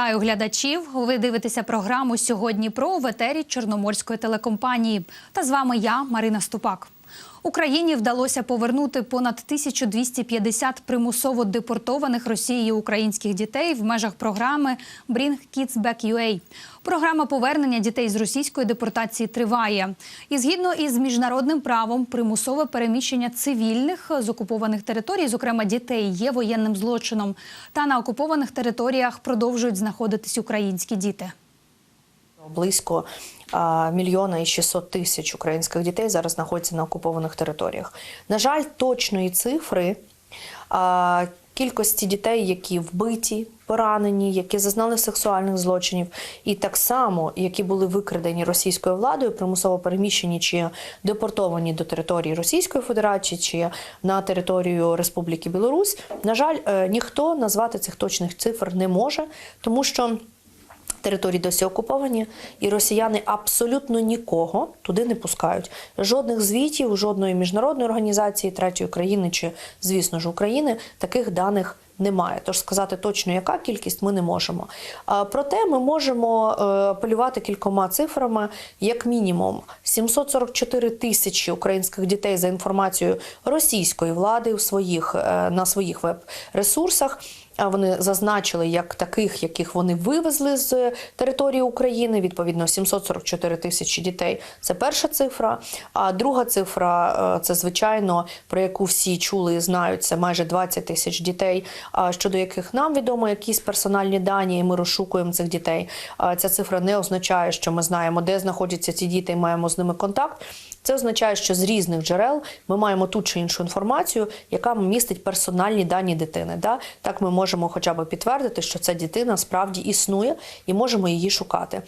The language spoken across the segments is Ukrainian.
Вітаю глядачів. Ви дивитеся програму сьогодні про в етері Чорноморської телекомпанії. Та з вами я, Марина Ступак. Україні вдалося повернути понад 1250 примусово депортованих Росією українських дітей в межах програми Bring Kids Back UA. Програма повернення дітей з російської депортації триває. І згідно із міжнародним правом, примусове переміщення цивільних з окупованих територій, зокрема дітей, є воєнним злочином. Та на окупованих територіях продовжують знаходитись українські діти. Близько мільйона і 600 тисяч українських дітей зараз знаходяться на окупованих територіях. На жаль, точної цифри кількості дітей, які вбиті, поранені, які зазнали сексуальних злочинів, і так само, які були викрадені російською владою, примусово переміщені чи депортовані до території Російської Федерації чи на територію Республіки Білорусь. На жаль, е, ніхто назвати цих точних цифр не може, тому що. Території досі окуповані, і росіяни абсолютно нікого туди не пускають. Жодних звітів, жодної міжнародної організації, третьої країни чи, звісно ж, України таких даних немає. Тож сказати точно, яка кількість ми не можемо. Проте ми можемо е, апелювати кількома цифрами, як мінімум 744 тисячі українських дітей за інформацією російської влади в своїх е, на своїх веб-ресурсах. Вони зазначили як таких, яких вони вивезли з території України. Відповідно, 744 тисячі дітей. Це перша цифра. А друга цифра е, це звичайно про яку всі чули і знають. Це майже 20 тисяч дітей. щодо яких нам відомо якісь персональні дані, і ми розшукуємо цих дітей. Ця цифра не означає, що ми знаємо, де знаходяться ці діти, і маємо з ними контакт. Це означає, що з різних джерел ми маємо ту чи іншу інформацію, яка містить персональні дані дитини. Да? Так ми можемо хоча б підтвердити, що ця дитина справді існує і можемо її шукати.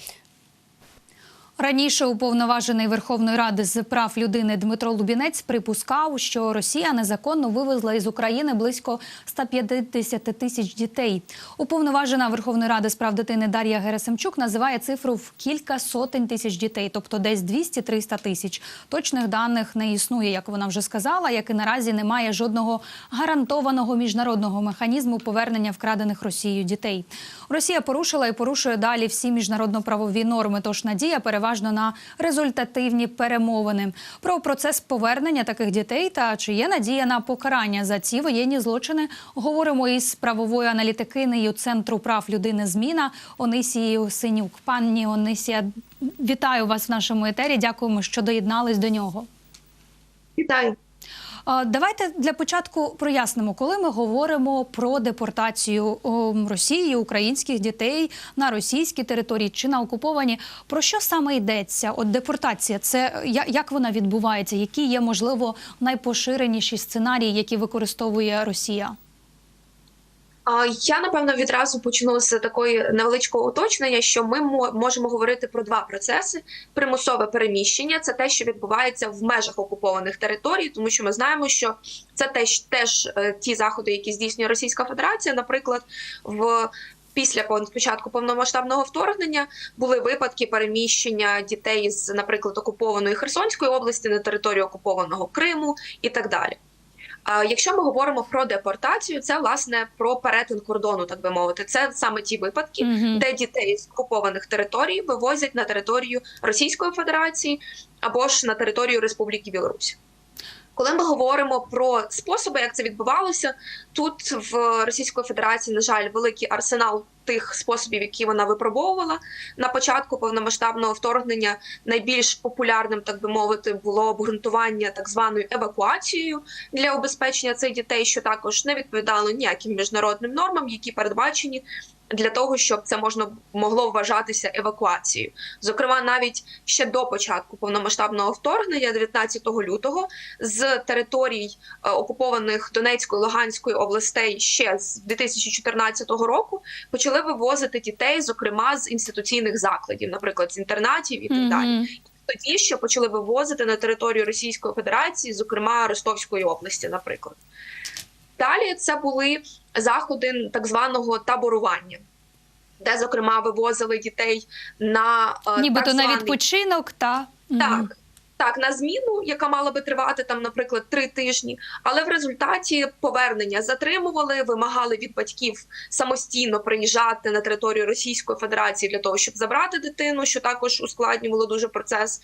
Раніше уповноважений Верховної Ради з прав людини Дмитро Лубінець припускав, що Росія незаконно вивезла із України близько 150 тисяч дітей. Уповноважена Верховної Ради з прав дитини Дар'я Герасимчук називає цифру в кілька сотень тисяч дітей, тобто десь 200-300 тисяч. Точних даних не існує, як вона вже сказала, як і наразі немає жодного гарантованого міжнародного механізму повернення вкрадених Росією дітей. Росія порушила і порушує далі всі міжнародно-правові норми. Тож надія переважно на результативні перемовини. Про процес повернення таких дітей та чи є надія на покарання за ці воєнні злочини. Говоримо із правовою аналітикинею Центру прав людини зміна Онисією Синюк. Пані Онисія, вітаю вас в нашому етері. Дякуємо, що доєднались до нього. Вітаю. Давайте для початку прояснимо, коли ми говоримо про депортацію Росії українських дітей на російській території чи на окуповані. Про що саме йдеться? От депортація, це як вона відбувається? Які є можливо найпоширеніші сценарії, які використовує Росія? Я напевно відразу почну з такої невеличкого уточнення, що ми мо- можемо говорити про два процеси: примусове переміщення це те, що відбувається в межах окупованих територій, тому що ми знаємо, що це теж теж ті заходи, які здійснює Російська Федерація, наприклад, в Після початку повномасштабного вторгнення були випадки переміщення дітей з, наприклад, окупованої Херсонської області на територію окупованого Криму і так далі. Якщо ми говоримо про депортацію, це власне про перетин кордону, так би мовити. Це саме ті випадки, Мгм. де дітей з окупованих територій вивозять на територію Російської Федерації або ж на територію Республіки Білорусь. Коли ми говоримо про способи, як це відбувалося, тут в Російської Федерації, на жаль, великий арсенал тих способів, які вона випробовувала на початку повномасштабного вторгнення. Найбільш популярним, так би мовити, було обґрунтування так званою евакуацією для убезпечення цих дітей, що також не відповідало ніяким міжнародним нормам, які передбачені для того, щоб це можна могло вважатися евакуацією. Зокрема, навіть ще до початку повномасштабного вторгнення, 19 лютого, з територій е, окупованих Донецької Луганської областей ще з 2014 року почали вивозити дітей, зокрема з інституційних закладів, наприклад, з інтернатів і так далі Мгм. тоді ще почали вивозити на територію Російської Федерації, зокрема Ростовської області, наприклад. Далі це були заходи так званого таборування, де, зокрема, вивозили дітей на е, Нібито так на відпочинок та так. Так, на зміну, яка мала би тривати там, наприклад, три тижні, але в результаті повернення затримували, вимагали від батьків самостійно приїжджати на територію Російської Федерації для того, щоб забрати дитину, що також ускладнювало дуже процес.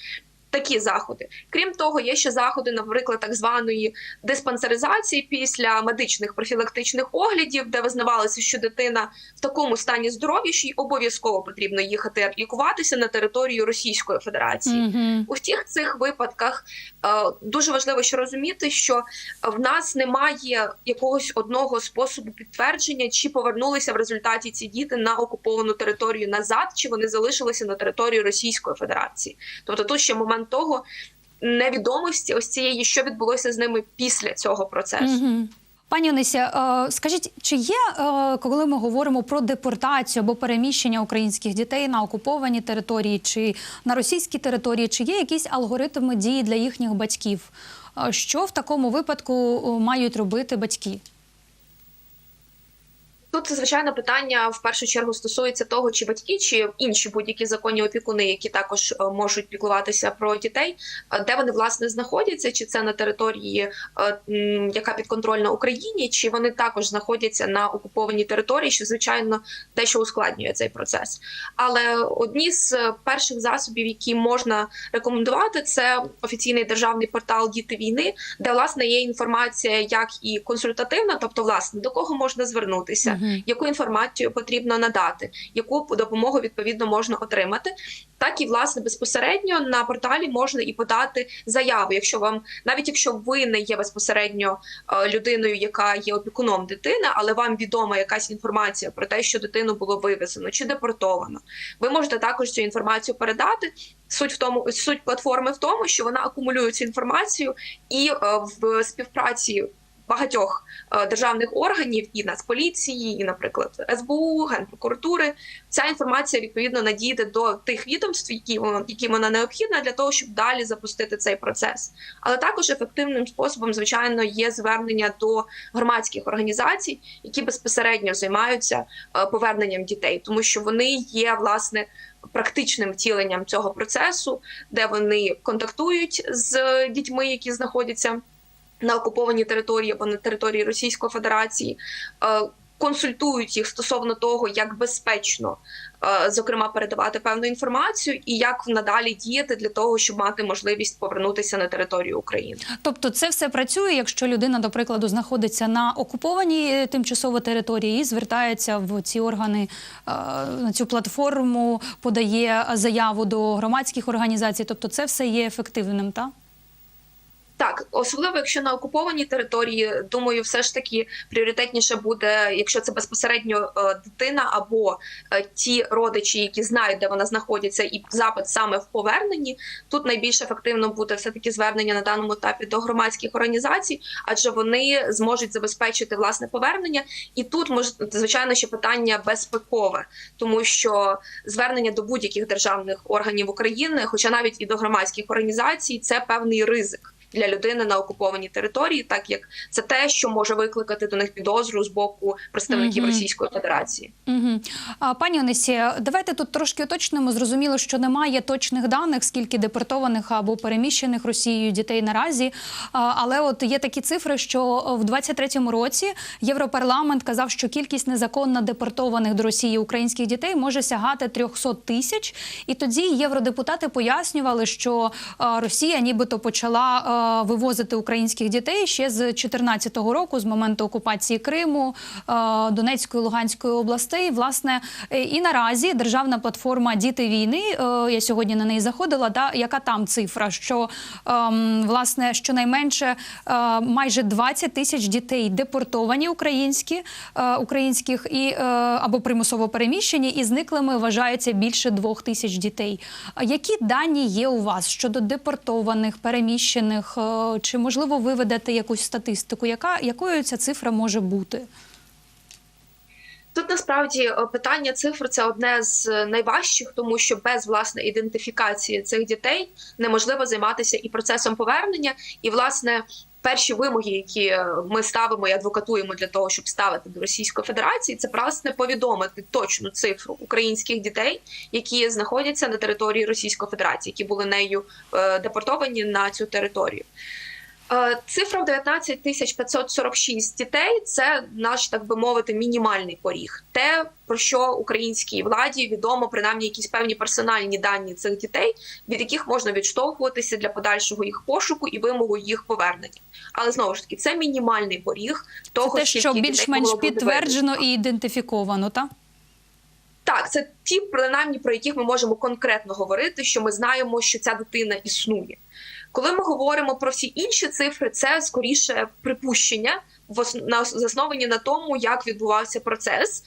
Такі заходи, крім того, є ще заходи, наприклад, так званої диспансеризації після медичних профілактичних оглядів, де визнавалося, що дитина в такому стані здоров'я, що й обов'язково потрібно їхати лікуватися на територію Російської Федерації. Угу. У всіх цих випадках е, дуже важливо ще розуміти, що в нас немає якогось одного способу підтвердження, чи повернулися в результаті ці діти на окуповану територію назад, чи вони залишилися на території Російської Федерації. Тобто тут ще момент того невідомості, ось цієї, що відбулося з ними після цього процесу. Угу. Пані Онися, е, скажіть, чи є, е, коли ми говоримо про депортацію або переміщення українських дітей на окуповані території чи на російські території, чи є якісь алгоритми дії для їхніх батьків? Е, Що в такому випадку мають робити батьки? Тут звичайно питання в першу чергу стосується того, чи батьки, чи інші будь-які законні опікуни, які також е, можуть піклуватися про дітей, е, де вони власне знаходяться, чи це на території, е, яка підконтрольна Україні, чи вони також знаходяться на окупованій території, що звичайно дещо ускладнює цей процес. Але одні з перших засобів, які можна рекомендувати, це офіційний державний портал Діти війни, де власне є інформація як і консультативна, тобто власне до кого можна звернутися. Яку інформацію потрібно надати, яку допомогу відповідно можна отримати. Так і власне безпосередньо на порталі можна і подати заяву, якщо вам навіть якщо ви не є безпосередньо е, людиною, яка є опікуном дитини, але вам відома якась інформація про те, що дитину було вивезено чи депортовано. Ви можете також цю інформацію передати. Суть в тому, суть платформи в тому, що вона акумулює цю інформацію і е, в співпраці багатьох е, державних органів і Нацполіції, і, наприклад, СБУ, Генпрокуратури. Ця інформація відповідно надійде до тих відомств, які вона- яким вона необхідна для того, щоб далі запустити цей процес. Але також ефективним способом, звичайно, є звернення до громадських організацій, які безпосередньо займаються е, поверненням дітей, тому що вони є власне. Практичним втіленням цього процесу, де вони контактують з дітьми, які знаходяться на окупованій території або на території Російської Федерації, е, консультують їх стосовно того, як безпечно, е, зокрема, передавати певну інформацію і як надалі діяти для того, щоб мати можливість повернутися на територію України. Тобто, це все працює, якщо людина, до прикладу, знаходиться на окупованій е, тимчасово території і звертається в ці органи на цю платформу, подає заяву до громадських організацій. Тобто, це все є ефективним, так? Так, особливо якщо на окупованій території, думаю, все ж таки пріоритетніше буде, якщо це безпосередньо е, дитина або е, ті родичі, які знають, де вона знаходиться, і запит саме в поверненні. Тут найбільш ефективно буде все таки звернення на даному етапі до громадських організацій, адже вони зможуть забезпечити власне повернення. І тут може звичайно ще питання безпекове, тому що звернення до будь-яких державних органів України, хоча навіть і до громадських організацій, це певний ризик для людини на окупованій території, так як це те, що може викликати до них підозру з боку представників Мгм. Російської Федерації. Угу. А, пані Онесі, давайте тут трошки уточнимо. Зрозуміло, що немає точних даних, скільки депортованих або переміщених Росією дітей наразі. А, але от є такі цифри, що в 23-му році Європарламент казав, що кількість незаконно депортованих до Росії українських дітей може сягати 300 тисяч. І тоді євродепутати пояснювали, що Росія нібито почала вивозити українських дітей ще з 2014 року, з моменту окупації Криму, Донецької Луганської областей. Власне, е, і наразі державна платформа Діти війни. е, Я сьогодні на неї заходила. Да, яка там цифра? Що ем, власне щонайменше е, майже 20 тисяч дітей депортовані українські е, українських і е, або примусово переміщені, і зниклими вважається більше двох тисяч дітей. Які дані є у вас щодо депортованих, переміщених? Е, Чи можливо ви ведете якусь статистику? Яка якою ця цифра може бути? Тут насправді е, питання цифр це одне з найважчих, тому що без власне ідентифікації цих дітей неможливо займатися і процесом повернення, і власне перші вимоги, які ми ставимо і адвокатуємо для того, щоб ставити до Російської Федерації, це власне повідомити точну цифру українських дітей, які знаходяться на території Російської Федерації, які були нею е, депортовані на цю територію. Е, Цифра в 19 тисяч 546 дітей це наш, так би мовити, мінімальний поріг. Те, про що українській владі відомо, принаймні якісь певні персональні дані цих дітей, від яких можна відштовхуватися для подальшого їх пошуку і вимогу їх повернення. Але знову ж таки, це мінімальний поріг того, Це те, що більш-менш підтверджено і ідентифіковано, так? Так, це ті, принаймні, про яких ми можемо конкретно говорити, що ми знаємо, що ця дитина існує. Коли ми говоримо про всі інші цифри, це скоріше припущення, засновані на тому, як відбувався процес.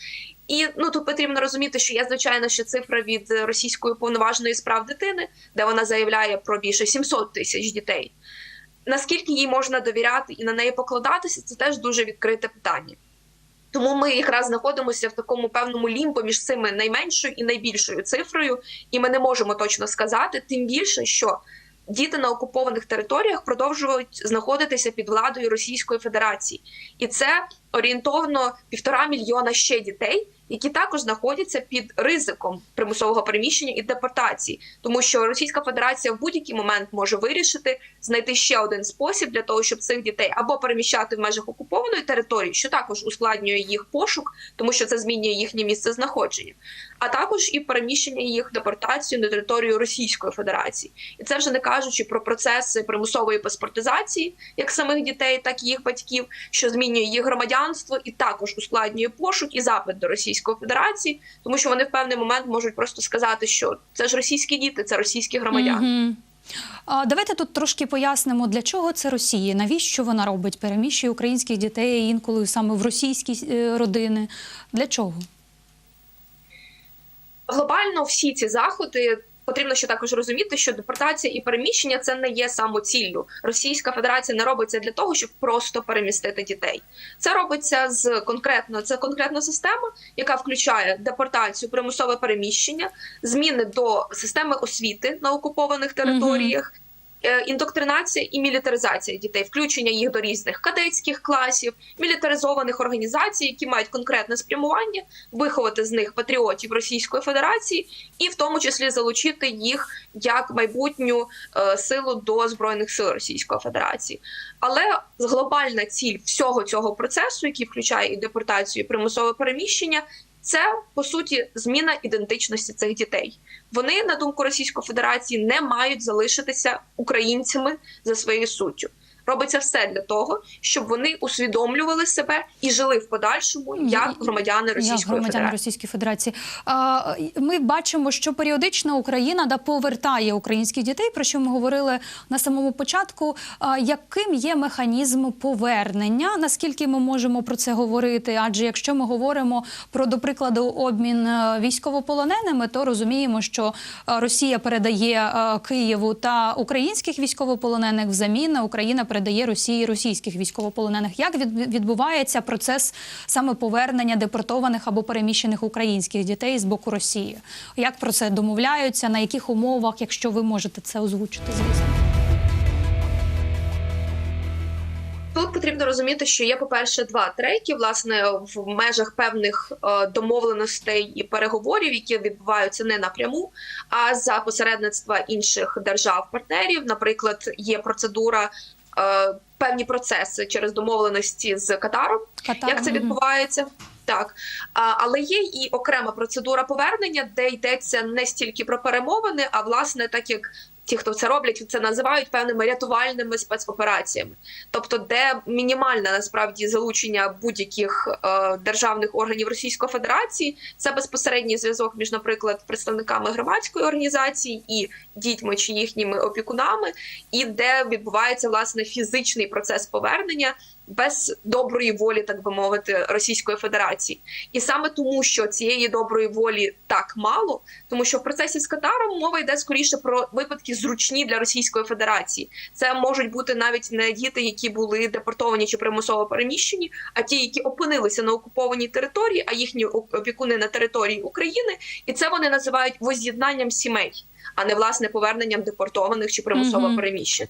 І ну тут потрібно розуміти, що є звичайно ще цифра від російської повноваженої справ дитини, де вона заявляє про більше 700 тисяч дітей. Наскільки їй можна довіряти і на неї покладатися, це теж дуже відкрите питання. Тому ми якраз знаходимося в такому певному лімбо між цими найменшою і найбільшою цифрою, і ми не можемо точно сказати, тим більше, що діти на окупованих територіях продовжують знаходитися під владою Російської Федерації, і це орієнтовно півтора мільйона ще дітей, які також знаходяться під ризиком примусового переміщення і депортації, тому що Російська Федерація в будь-який момент може вирішити знайти ще один спосіб для того, щоб цих дітей або переміщати в межах окупованої території, що також ускладнює їх пошук, тому що це змінює їхнє місце знаходження, а також і переміщення їх депортацію на територію Російської Федерації, і це вже не кажучи про процеси примусової паспортизації, як самих дітей, так і їх батьків, що змінює їх громадянство і також ускладнює пошук і запит до Російської Федерації, тому що вони в певний момент можуть просто сказати, що це ж російські діти, це російські громадяни. Угу. А, давайте тут трошки пояснимо, для чого це Росія, навіщо вона робить, переміщує українських дітей інколи саме в російські е, родини. Для чого? глобально всі ці заходи. Потрібно ще також розуміти, що депортація і переміщення це не є самоціллю. Російська Федерація не робиться для того, щоб просто перемістити дітей. Це робиться з конкретно це конкретна система, яка включає депортацію, примусове переміщення, зміни до системи освіти на окупованих територіях. е, Індоктринація і мілітаризація дітей, включення їх до різних кадетських класів, мілітаризованих організацій, які мають конкретне спрямування, виховати з них патріотів Російської Федерації, і в тому числі залучити їх як майбутню е, силу до збройних сил Російської Федерації. Але глобальна ціль всього цього процесу, який включає і депортацію, і примусове переміщення, це по суті зміна ідентичності цих дітей. Вони, на думку Російської Федерації, не мають залишитися українцями за своєю суттю. Робиться все для того, щоб вони усвідомлювали себе і жили в подальшому як громадяни Як Російської громадяни Федерації. Російської Федерації. А, Ми бачимо, що періодично Україна да повертає українських дітей, про що ми говорили на самому початку. А, Яким є механізм повернення? Наскільки ми можемо про це говорити? Адже якщо ми говоримо про, до прикладу, обмін е, військовополоненими, то розуміємо, що е, Росія передає е, Києву та українських військовополонених взамін Україна передає Росії російських військовополонених. Як відбувається процес саме повернення депортованих або переміщених українських дітей з боку Росії? Як про це домовляються? На яких умовах, якщо ви можете це озвучити, звісно? Тут потрібно розуміти, що є, по-перше, два треки, власне, в межах певних е, домовленостей і переговорів, які відбуваються не напряму, а за посередництва інших держав-партнерів. Наприклад, є процедура. Е, Певні процеси через домовленості з Катаром, Катар, як це відбувається. Так, але є і окрема процедура повернення, де йдеться не стільки про перемовини, а власне, так як ті, хто це роблять, це називають певними рятувальними спецопераціями, тобто, де мінімальне насправді залучення будь-яких е, державних органів Російської Федерації, це безпосередній зв'язок між, наприклад, представниками громадської організації і дітьми чи їхніми опікунами, і де відбувається власне фізичний процес повернення без доброї волі, так би мовити, Російської Федерації, і саме тому, що цієї доброї волі так мало, тому що в процесі з Катаром мова йде скоріше про випадки зручні для Російської Федерації. Це можуть бути навіть не діти, які були депортовані чи примусово переміщені, а ті, які опинилися на окупованій території, а їхні опікуни на території України, і це вони називають воз'єднанням сімей, а не власне поверненням депортованих чи примусово переміщених.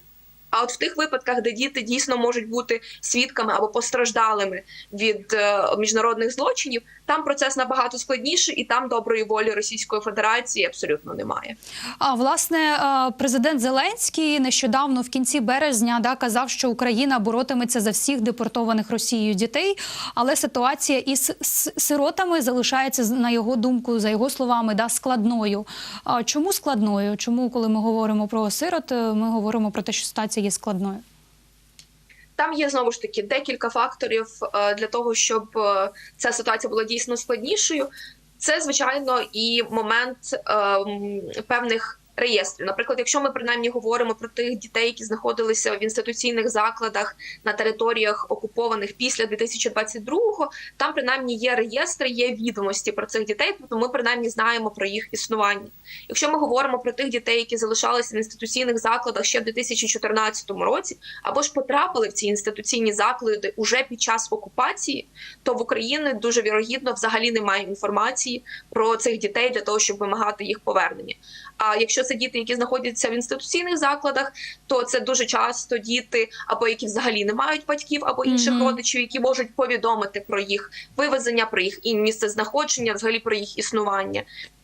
А от в тих випадках, де діти дійсно можуть бути свідками або постраждалими від е, міжнародних злочинів, там процес набагато складніший, і там доброї волі Російської Федерації абсолютно немає. А власне, е, президент Зеленський нещодавно в кінці березня да казав, що Україна боротиметься за всіх депортованих Росією дітей, але ситуація із сиротами залишається на його думку, за його словами, да складною. А чому складною? Чому, коли ми говоримо про сирот, е, ми говоримо про те, що ситуація є складною? Там є знову ж таки декілька факторів е, для того, щоб е, ця ситуація була дійсно складнішою. Це звичайно і момент ем, певних. Реєстрів, наприклад, якщо ми принаймні говоримо про тих дітей, які знаходилися в інституційних закладах на територіях окупованих після 2022-го, там принаймні є реєстри, є відомості про цих дітей, тобто ми принаймні знаємо про їх існування. Якщо ми говоримо про тих дітей, які залишалися в інституційних закладах ще в 2014 році, або ж потрапили в ці інституційні заклади уже під час окупації, то в Україні дуже вірогідно взагалі немає інформації про цих дітей для того, щоб вимагати їх повернення. А якщо це діти, які знаходяться в інституційних закладах, то це дуже часто діти, або які взагалі не мають батьків, або інших Мгм. родичів, які можуть повідомити про їх вивезення, про їх і місце знаходження, взагалі про їх існування.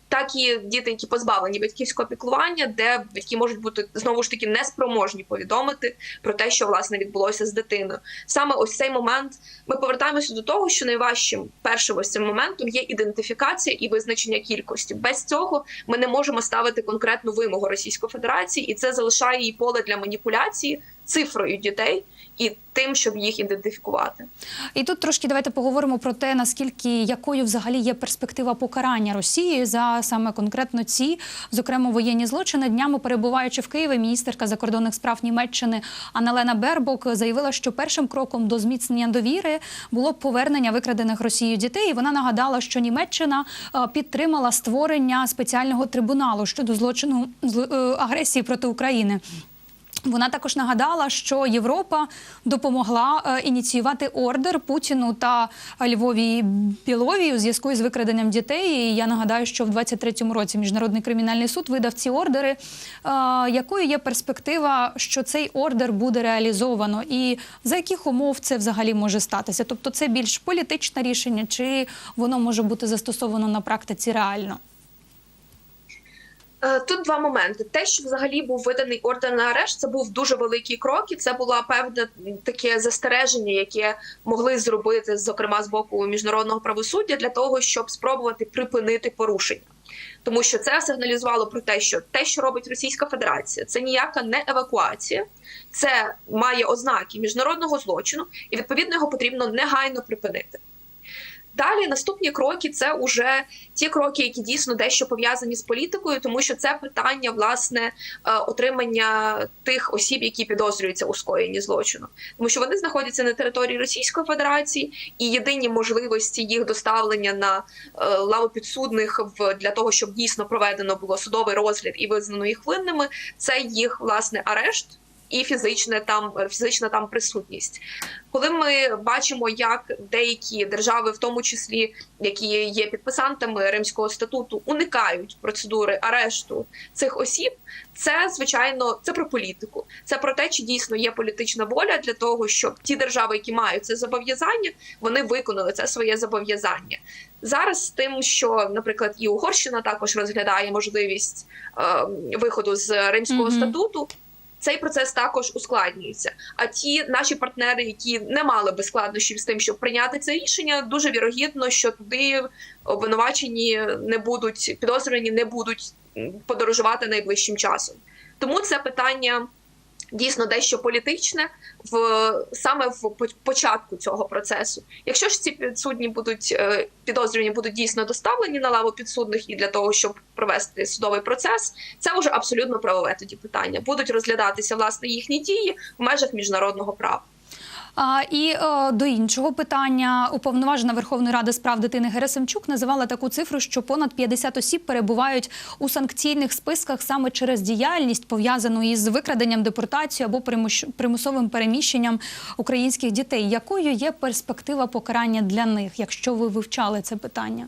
Так і діти, які позбавлені батьківського піклування, де батьки можуть бути знову ж таки неспроможні повідомити про те, що власне відбулося з дитиною. Саме ось цей момент ми повертаємося до того, що найважчим першим ось цим моментом є ідентифікація і визначення кількості. Без цього ми не можемо ставити конкретну вимогу Російської Федерації, і це залишає їй поле для маніпуляції цифрою дітей і тим, щоб їх ідентифікувати. І тут трошки давайте поговоримо про те, наскільки якою взагалі є перспектива покарання Росії за саме конкретно ці, зокрема воєнні злочини. Днями перебуваючи в Києві, міністерка закордонних справ Німеччини Анналена Бербок заявила, що першим кроком до зміцнення довіри було повернення викрадених Росією дітей. І вона нагадала, що Німеччина е, підтримала створення спеціального трибуналу щодо злочину зло- е, агресії проти України. Вона також нагадала, що Європа допомогла е, ініціювати ордер Путіну та Львові Білові у зв'язку із викраденням дітей. І я нагадаю, що в 23-му році міжнародний кримінальний суд видав ці ордери. Е, якою є перспектива, що цей ордер буде реалізовано, і за яких умов це взагалі може статися? Тобто, це більш політичне рішення, чи воно може бути застосовано на практиці реально? Е, Тут два моменти. Те, що взагалі був виданий ордер на арешт, це був дуже великий крок, і це було певне таке застереження, яке могли зробити, зокрема з боку міжнародного правосуддя, для того, щоб спробувати припинити порушення. Тому що це сигналізувало про те, що те, що робить Російська Федерація, це ніяка не евакуація, це має ознаки міжнародного злочину, і відповідно його потрібно негайно припинити. Далі наступні кроки це вже ті кроки, які дійсно дещо пов'язані з політикою, тому що це питання власне е, отримання тих осіб, які підозрюються у скоєнні злочину, тому що вони знаходяться на території Російської Федерації, і єдині можливості їх доставлення на е, лаву підсудних в для того, щоб дійсно проведено було судовий розгляд і визнано їх винними, це їх власне арешт. І фізичне там фізична там присутність, коли ми бачимо, як деякі держави, в тому числі які є підписантами Римського статуту, уникають процедури арешту цих осіб, це звичайно це про політику. Це про те, чи дійсно є політична воля для того, щоб ті держави, які мають це зобов'язання, вони виконали це своє зобов'язання. Зараз з тим, що, наприклад, і Угорщина також розглядає можливість е, виходу з Римського Мгм. статуту. Цей процес також ускладнюється. А ті наші партнери, які не мали би складнощів з тим, щоб прийняти це рішення, дуже вірогідно, що туди обвинувачені не будуть підозрювані, не будуть подорожувати найближчим часом. Тому це питання дійсно дещо політичне в саме в початку цього процесу. Якщо ж ці підсудні будуть е, підозрювані будуть дійсно доставлені на лаву підсудних і для того, щоб провести судовий процес, це вже абсолютно правове тоді питання. Будуть розглядатися власне їхні дії в межах міжнародного права. І е, до іншого питання уповноважена Верховної Ради з прав дитини Герасимчук називала таку цифру, що понад 50 осіб перебувають у санкційних списках саме через діяльність, пов'язану із викраденням, депортацією або примуш- примусовим переміщенням українських дітей. Якою є перспектива покарання для них, якщо ви вивчали це питання?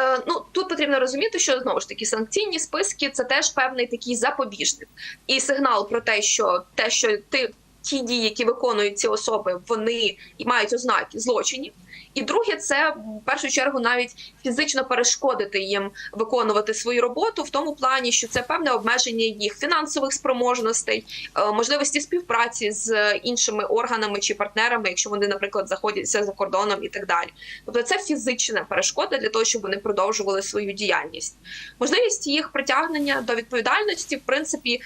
Е, ну тут потрібно розуміти, що знову ж таки санкційні списки це теж певний такий запобіжник і сигнал про те, що те, що ти ті дії, які виконують ці особи, вони мають ознаки злочинів. І друге, це в першу чергу навіть фізично перешкодити їм виконувати свою роботу в тому плані, що це певне обмеження їх фінансових спроможностей, е, можливості співпраці з іншими органами чи партнерами, якщо вони, наприклад, знаходяться за кордоном і так далі. Тобто це фізична перешкода для того, щоб вони продовжували свою діяльність. Можливість їх притягнення до відповідальності, в принципі,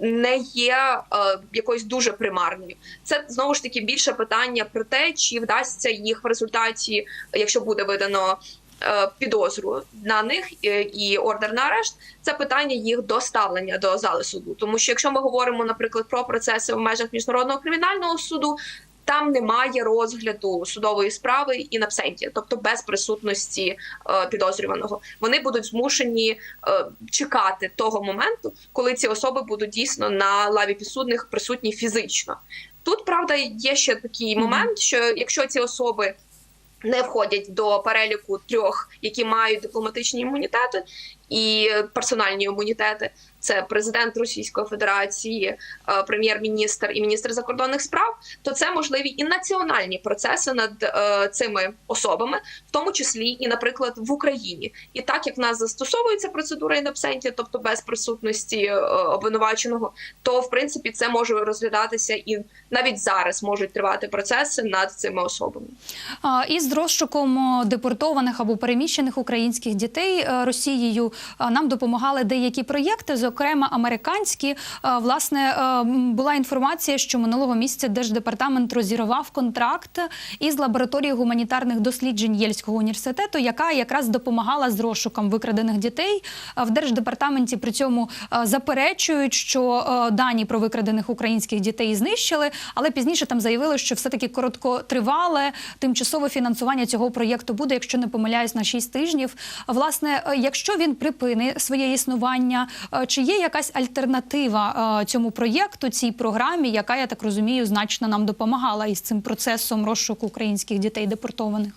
не є е, якоюсь дуже примарною. Це знову ж таки більше питання про те, чи вдасться їх в результаті, якщо буде видано. е, Підозру на них е, і ордер на арешт це питання їх доставлення до зали суду. Тому що якщо ми говоримо, наприклад, про процеси в межах міжнародного кримінального суду, там немає розгляду судової справи і абсенті, тобто без присутності е, підозрюваного. Вони будуть змушені е, чекати того моменту, коли ці особи будуть дійсно на лаві підсудних присутні фізично. Тут правда є ще такий момент, що якщо ці особи не входять до переліку трьох, які мають дипломатичні імунітети і персональні імунітети. Це президент Російської Федерації, е, прем'єр-міністр і міністр закордонних справ. То це можливі і національні процеси над е, цими особами, в тому числі і, наприклад, в Україні. І так як в нас застосовується процедура інабсенті, тобто без присутності е, обвинуваченого, то в принципі це може розглядатися і навіть зараз можуть тривати процеси над цими особами. А, Із розшуком депортованих або переміщених українських дітей е, Росією е, нам допомагали деякі проєкти, зокрема американські. Власне, була інформація, що минулого місяця Держдепартамент розірвав контракт із лабораторією гуманітарних досліджень Єльського університету, яка якраз допомагала з розшуком викрадених дітей. В держдепартаменті при цьому заперечують, що дані про викрадених українських дітей знищили, але пізніше там заявили, що все таки короткотривале тимчасове фінансування цього проєкту буде, якщо не помиляюсь, на 6 тижнів. Власне, якщо він припинить своє існування, е, чи є якась альтернатива е, цьому проєкту, цій програмі, яка я так розумію, значно нам допомагала із цим процесом розшуку українських дітей депортованих?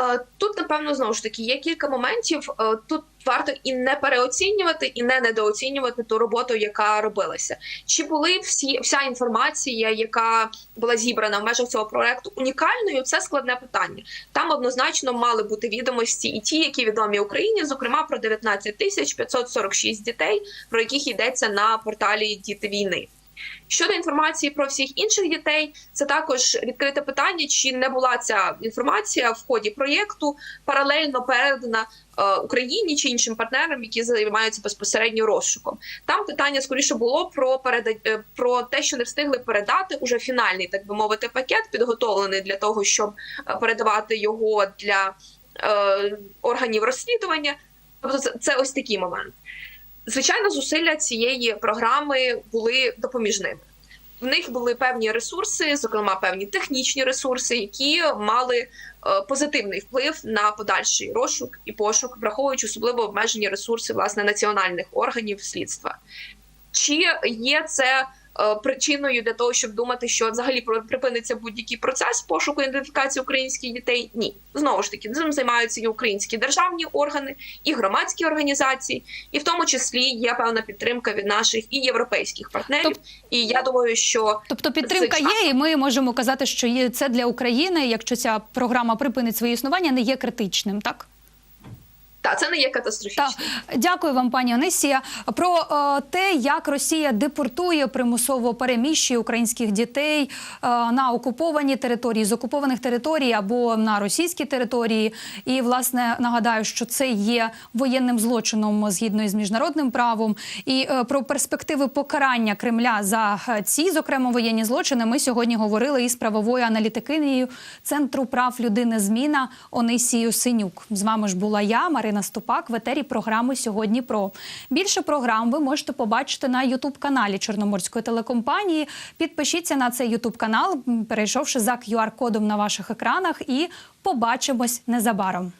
Е, Тут, напевно, знову ж таки є кілька моментів. Е, Тут варто і не переоцінювати, і не недооцінювати ту роботу, яка робилася. Чи були всі вся інформація, яка була зібрана в межах цього проекту, унікальною? Це складне питання. Там однозначно мали бути відомості, і ті, які відомі Україні, зокрема про 19 тисяч 546 дітей, про яких йдеться на порталі Діти війни. Щодо інформації про всіх інших дітей, це також відкрите питання, чи не була ця інформація в ході проєкту паралельно передана е, Україні чи іншим партнерам, які займаються безпосередньо розшуком. Там питання скоріше було про переда... е, про те, що не встигли передати уже фінальний, так би мовити, пакет, підготовлений для того, щоб е, передавати його для органів розслідування. Тобто, це ось такий момент. Звичайно, зусилля цієї програми були допоміжними. В них були певні ресурси, зокрема певні технічні ресурси, які мали е, позитивний вплив на подальший розшук і пошук, враховуючи особливо обмежені ресурси власне національних органів слідства. Чи є це причиною для того, щоб думати, що взагалі припиниться будь-який процес пошуку ідентифікації українських дітей? Ні, знову ж таки, цим займаються і українські державні органи, і громадські організації, і в тому числі є певна підтримка від наших і європейських партнерів. І я думаю, що Тобто підтримка Це є, і ми можемо казати, що є це для України, якщо ця програма припинить своє існування, не є критичним, так? Та це не є катастрофічно. Так, дякую вам, пані Онисія. Про е, те, як Росія депортує примусово переміщує українських дітей е, на окуповані території з окупованих територій або на російські території. І власне нагадаю, що це є воєнним злочином згідно із міжнародним правом. І е, про перспективи покарання Кремля за е, ці, зокрема, воєнні злочини, ми сьогодні говорили із правовою аналітикинею Центру прав людини Зміна Онисією Синюк. З вами ж була я, Марина Ступак, в етері програми Сьогодні про більше програм ви можете побачити на Ютуб каналі Чорноморської телекомпанії. Підпишіться на цей Ютуб канал, перейшовши за QR-кодом на ваших екранах, і побачимось незабаром.